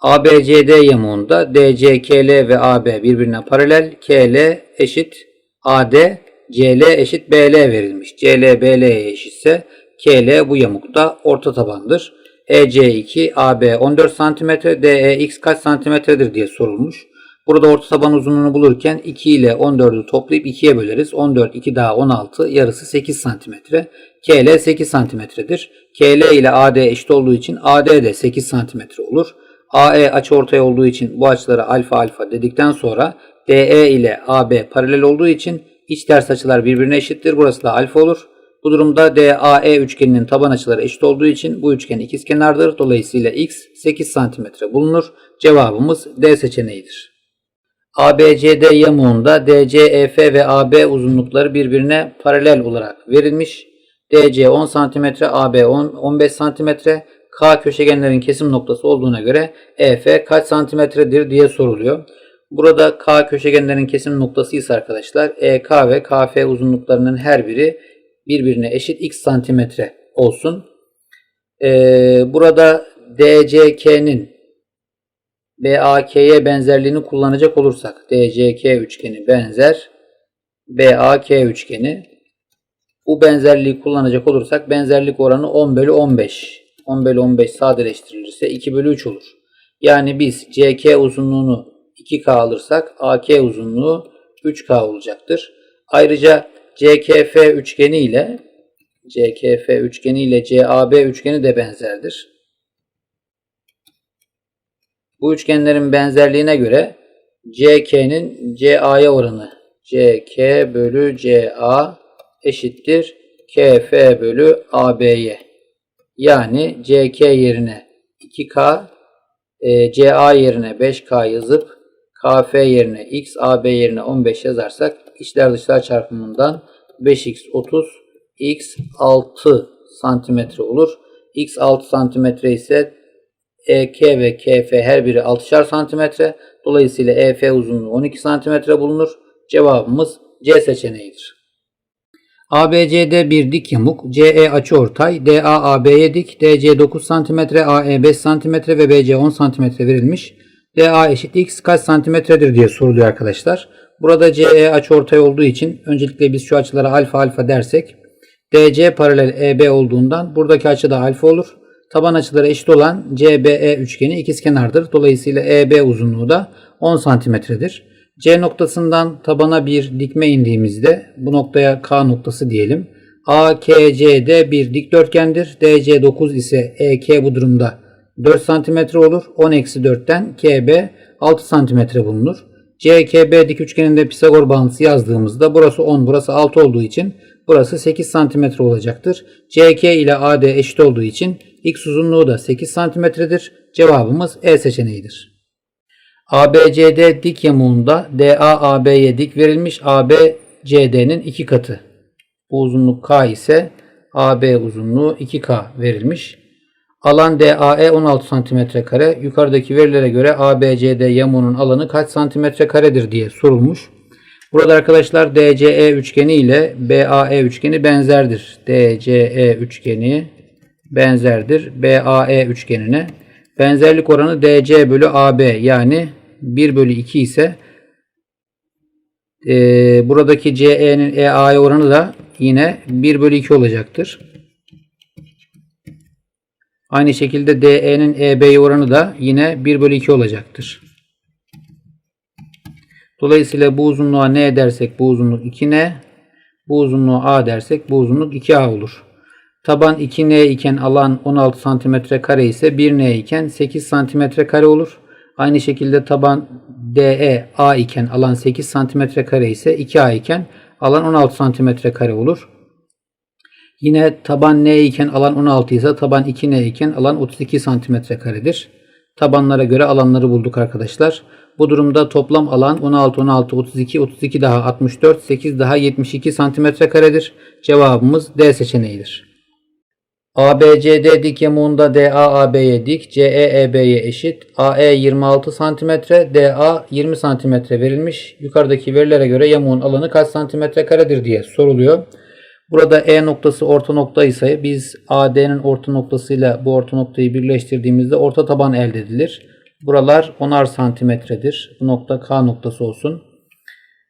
ABCD yamuğunda DC, KL ve AB birbirine paralel. KL eşit AD, CL eşit BL verilmiş. CL BL'ye eşitse KL bu yamukta orta tabandır. E EC2, AB 14 cm, DEX kaç santimetredir diye sorulmuş. Burada orta taban uzunluğunu bulurken 2 ile 14'ü toplayıp 2'ye böleriz. 14, 2 daha 16, yarısı 8 cm. KL 8 cm'dir. KL ile AD eşit olduğu için AD de 8 cm olur. AE açıortay olduğu için bu açılara alfa alfa dedikten sonra DE ile AB paralel olduğu için iç ters açılar birbirine eşittir. Burası da alfa olur. Bu durumda DAE üçgeninin taban açıları eşit olduğu için bu üçgen ikizkenardır. Dolayısıyla x 8 cm bulunur. Cevabımız D seçeneğidir. ABCD yamuğunda DC, EF ve AB uzunlukları birbirine paralel olarak verilmiş. DC 10 cm, AB 10, 15 cm, K köşegenlerin kesim noktası olduğuna göre EF kaç santimetredir diye soruluyor. Burada K köşegenlerin kesim noktası ise arkadaşlar EK ve KF uzunluklarının her biri birbirine eşit x santimetre olsun. Ee, burada DCK'nin BAK'ye benzerliğini kullanacak olursak DCK üçgeni benzer BAK üçgeni bu benzerliği kullanacak olursak benzerlik oranı 10 bölü 15. 10 bölü 15 sadeleştirilirse 2 bölü 3 olur. Yani biz CK uzunluğunu 2K alırsak AK uzunluğu 3K olacaktır. Ayrıca CKF üçgeni ile CKF üçgeni ile CAB üçgeni de benzerdir. Bu üçgenlerin benzerliğine göre CK'nin CA'ya oranı CK bölü CA eşittir KF bölü AB'ye. Yani CK yerine 2K, e, CA yerine 5K yazıp KF yerine X, AB yerine 15 yazarsak içler dışlar çarpımından 5X 30, X 6 santimetre olur. X 6 santimetre ise EK ve KF her biri 6'şar santimetre. Dolayısıyla EF uzunluğu 12 santimetre bulunur. Cevabımız C seçeneğidir. ABCD bir dik yamuk, CE açıortay, DA AB'ye dik, DC 9 cm, AE 5 cm ve BC 10 cm verilmiş. DA eşit x kaç santimetredir diye soruluyor arkadaşlar. Burada CE açıortay olduğu için öncelikle biz şu açılara alfa alfa dersek DC paralel EB olduğundan buradaki açı da alfa olur. Taban açıları eşit olan CBE üçgeni ikizkenardır. Dolayısıyla EB uzunluğu da 10 santimetredir. C noktasından tabana bir dikme indiğimizde bu noktaya K noktası diyelim. AKCD bir dikdörtgendir. DC 9 ise EK bu durumda 4 cm olur. 10 eksi 4'ten KB 6 cm bulunur. CKB dik üçgeninde Pisagor bağıntısı yazdığımızda burası 10 burası 6 olduğu için burası 8 cm olacaktır. CK ile AD eşit olduğu için x uzunluğu da 8 cm'dir. Cevabımız E seçeneğidir. ABCD dik yamuğunda DA AB'ye dik verilmiş. AB CD'nin 2 katı. Bu uzunluk K ise AB uzunluğu 2K verilmiş. Alan DAE 16 cm kare. Yukarıdaki verilere göre ABCD yamuğunun alanı kaç santimetre karedir diye sorulmuş. Burada arkadaşlar DCE üçgeni ile BAE üçgeni benzerdir. DCE üçgeni benzerdir BAE üçgenine. Benzerlik oranı DC bölü AB yani 1 bölü 2 ise e, buradaki CE'nin EA'ya oranı da yine 1 bölü 2 olacaktır. Aynı şekilde DE'nin EB'ye oranı da yine 1 bölü 2 olacaktır. Dolayısıyla bu uzunluğa ne edersek bu uzunluk 2N, bu uzunluğa A dersek bu uzunluk 2A olur. Taban 2N iken alan 16 cm kare ise 1N iken 8 cm kare olur. Aynı şekilde taban DE A iken alan 8 cm kare ise 2A iken alan 16 cm kare olur. Yine taban N iken alan 16 ise taban 2N iken alan 32 cm karedir. Tabanlara göre alanları bulduk arkadaşlar. Bu durumda toplam alan 16, 16, 32, 32 daha 64, 8 daha 72 cm karedir. Cevabımız D seçeneğidir. ABCD dik yamuğunda DA AB'ye dik, CE EB'ye eşit. AE 26 cm, DA 20 cm verilmiş. Yukarıdaki verilere göre yamuğun alanı kaç santimetre karedir diye soruluyor. Burada E noktası orta nokta ise biz AD'nin orta noktasıyla bu orta noktayı birleştirdiğimizde orta taban elde edilir. Buralar 10'ar santimetredir. Bu nokta K noktası olsun.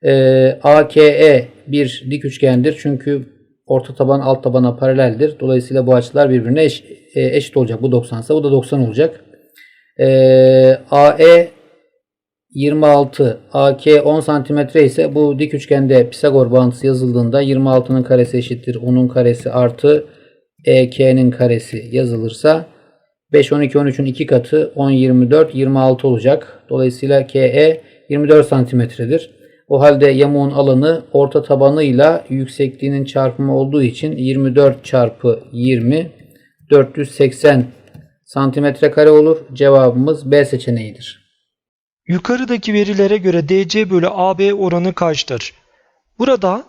Ee, AKE bir dik üçgendir. Çünkü orta taban alt tabana paraleldir. Dolayısıyla bu açılar birbirine eş- e, eşit olacak. Bu 90 ise bu da 90 olacak. Ee, AE 26, AK 10 santimetre ise bu dik üçgende Pisagor bağıntısı yazıldığında 26'nın karesi eşittir 10'un karesi artı EK'nin karesi yazılırsa 5, 12, 13'ün 2 katı 10, 24, 26 olacak. Dolayısıyla KE 24 santimetredir. O halde yamuğun alanı orta tabanıyla yüksekliğinin çarpımı olduğu için 24 çarpı 20 480 santimetre kare olur. Cevabımız B seçeneğidir. Yukarıdaki verilere göre DC bölü AB oranı kaçtır? Burada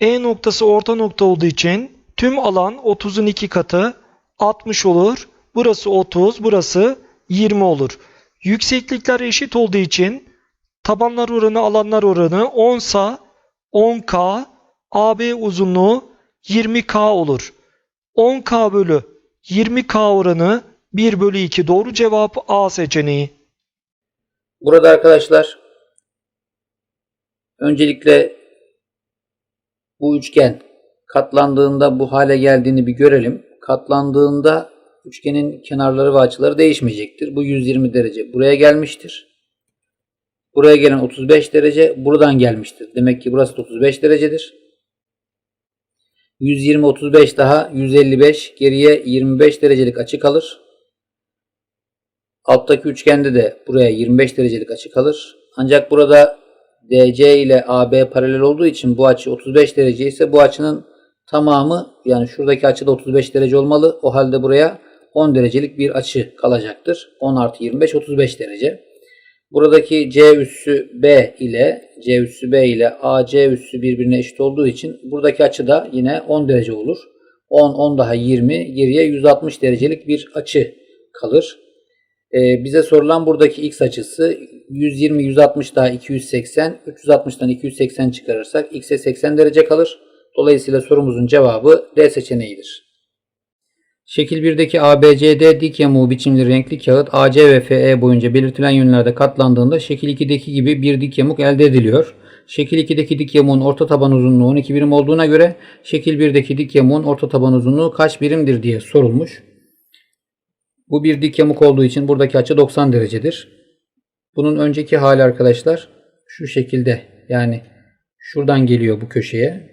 E noktası orta nokta olduğu için tüm alan 30'un 2 katı 60 olur. Burası 30, burası 20 olur. Yükseklikler eşit olduğu için tabanlar oranı alanlar oranı 10 sa 10K AB uzunluğu 20K olur. 10K bölü 20K oranı 1 bölü 2 doğru cevap A seçeneği. Burada arkadaşlar öncelikle bu üçgen katlandığında bu hale geldiğini bir görelim. Katlandığında üçgenin kenarları ve açıları değişmeyecektir. Bu 120 derece buraya gelmiştir. Buraya gelen 35 derece buradan gelmiştir. Demek ki burası da 35 derecedir. 120 35 daha 155 geriye 25 derecelik açı kalır. Alttaki üçgende de buraya 25 derecelik açı kalır. Ancak burada DC ile AB paralel olduğu için bu açı 35 derece ise bu açının tamamı yani şuradaki açı da 35 derece olmalı. O halde buraya 10 derecelik bir açı kalacaktır. 10 artı 25 35 derece. Buradaki C üssü B ile C üssü B ile AC üssü birbirine eşit olduğu için buradaki açı da yine 10 derece olur. 10 10 daha 20 geriye 160 derecelik bir açı kalır. Ee, bize sorulan buradaki x açısı 120 160 daha 280 360'tan 280 çıkarırsak x'e 80 derece kalır. Dolayısıyla sorumuzun cevabı D seçeneğidir. Şekil 1'deki ABCD dik yamuğu biçimli renkli kağıt AC ve FE boyunca belirtilen yönlerde katlandığında şekil 2'deki gibi bir dik yamuk elde ediliyor. Şekil 2'deki dik yamuğun orta taban uzunluğu 12 birim olduğuna göre şekil 1'deki dik yamuğun orta taban uzunluğu kaç birimdir diye sorulmuş. Bu bir dik yamuk olduğu için buradaki açı 90 derecedir. Bunun önceki hali arkadaşlar şu şekilde yani şuradan geliyor bu köşeye.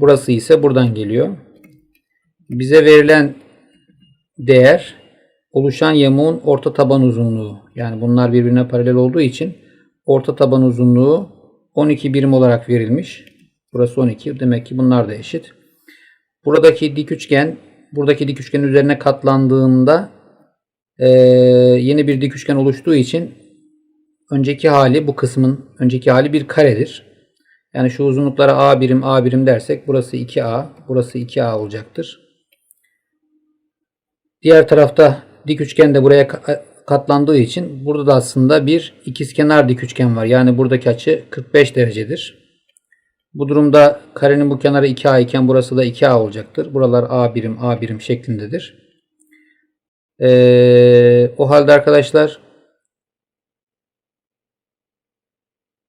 Burası ise buradan geliyor. Bize verilen değer oluşan yamuğun orta taban uzunluğu. Yani bunlar birbirine paralel olduğu için orta taban uzunluğu 12 birim olarak verilmiş. Burası 12. Demek ki bunlar da eşit. Buradaki dik üçgen buradaki dik üçgenin üzerine katlandığında eee, yeni bir dik üçgen oluştuğu için önceki hali bu kısmın önceki hali bir karedir. Yani şu uzunluklara A birim A birim dersek burası 2A burası 2A olacaktır. Diğer tarafta dik üçgen de buraya ka- katlandığı için burada da aslında bir ikizkenar dik üçgen var. Yani buradaki açı 45 derecedir. Bu durumda karenin bu kenarı 2A iken burası da 2A olacaktır. Buralar A birim A birim şeklindedir. Ee, o halde arkadaşlar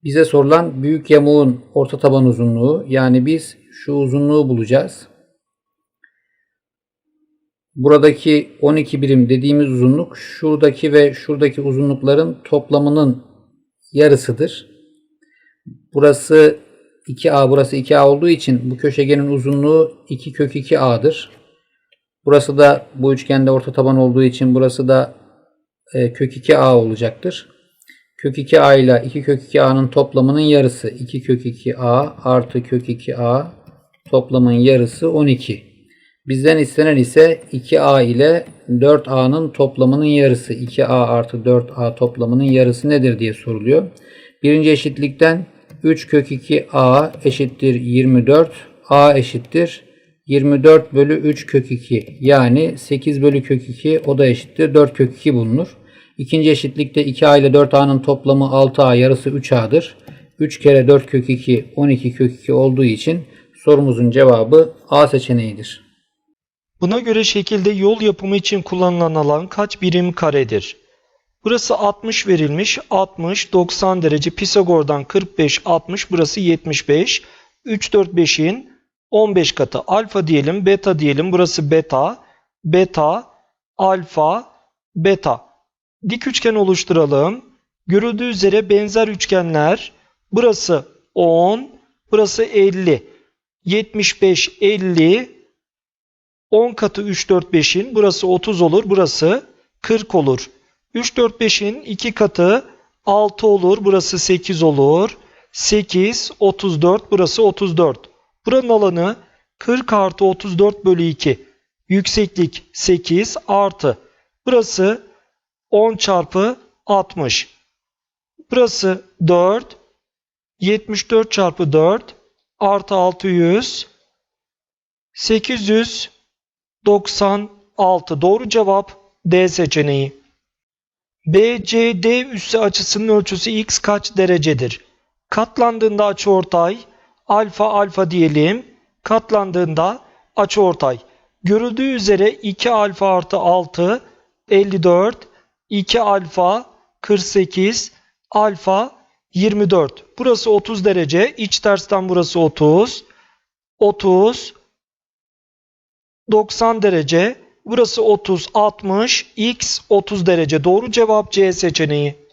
bize sorulan büyük yamuğun orta taban uzunluğu yani biz şu uzunluğu bulacağız. Buradaki 12 birim dediğimiz uzunluk şuradaki ve şuradaki uzunlukların toplamının yarısıdır. Burası 2A burası 2A olduğu için bu köşegenin uzunluğu 2 kök 2A'dır. Burası da bu üçgende orta taban olduğu için burası da e, kök 2A olacaktır. Kök 2A ile 2 kök 2A'nın toplamının yarısı 2 kök 2A artı kök 2A toplamın yarısı 12. Bizden istenen ise 2A ile 4A'nın toplamının yarısı 2A artı 4A toplamının yarısı nedir diye soruluyor. Birinci eşitlikten 3 kök 2A eşittir 24. A eşittir 24 bölü 3 kök 2 yani 8 bölü kök 2 o da eşittir 4 kök 2 bulunur. İkinci eşitlikte 2A ile 4A'nın toplamı 6A yarısı 3A'dır. 3 kere 4 kök 2 12 kök 2 olduğu için Sorumuzun cevabı A seçeneğidir. Buna göre şekilde yol yapımı için kullanılan alan kaç birim karedir? Burası 60 verilmiş. 60, 90 derece. Pisagor'dan 45, 60. Burası 75. 3, 4, 5'in 15 katı. Alfa diyelim, beta diyelim. Burası beta, beta, alfa, beta. Dik üçgen oluşturalım. Görüldüğü üzere benzer üçgenler. Burası 10, burası 50. 75, 50, 10 katı 3, 4, 5'in burası 30 olur. Burası 40 olur. 3, 4, 5'in 2 katı 6 olur. Burası 8 olur. 8, 34. Burası 34. Buranın alanı 40 artı 34 bölü 2. Yükseklik 8 artı. Burası 10 çarpı 60. Burası 4. 74 çarpı 4 artı 600. 800 96. Doğru cevap D seçeneği. BCD üssü açısının ölçüsü x kaç derecedir? Katlandığında açıortay alfa alfa diyelim. Katlandığında açıortay. Görüldüğü üzere 2 alfa artı 6 54 2 alfa 48 alfa 24. Burası 30 derece. İç tersten burası 30. 30 90 derece. Burası 30, 60, x 30 derece. Doğru cevap C seçeneği.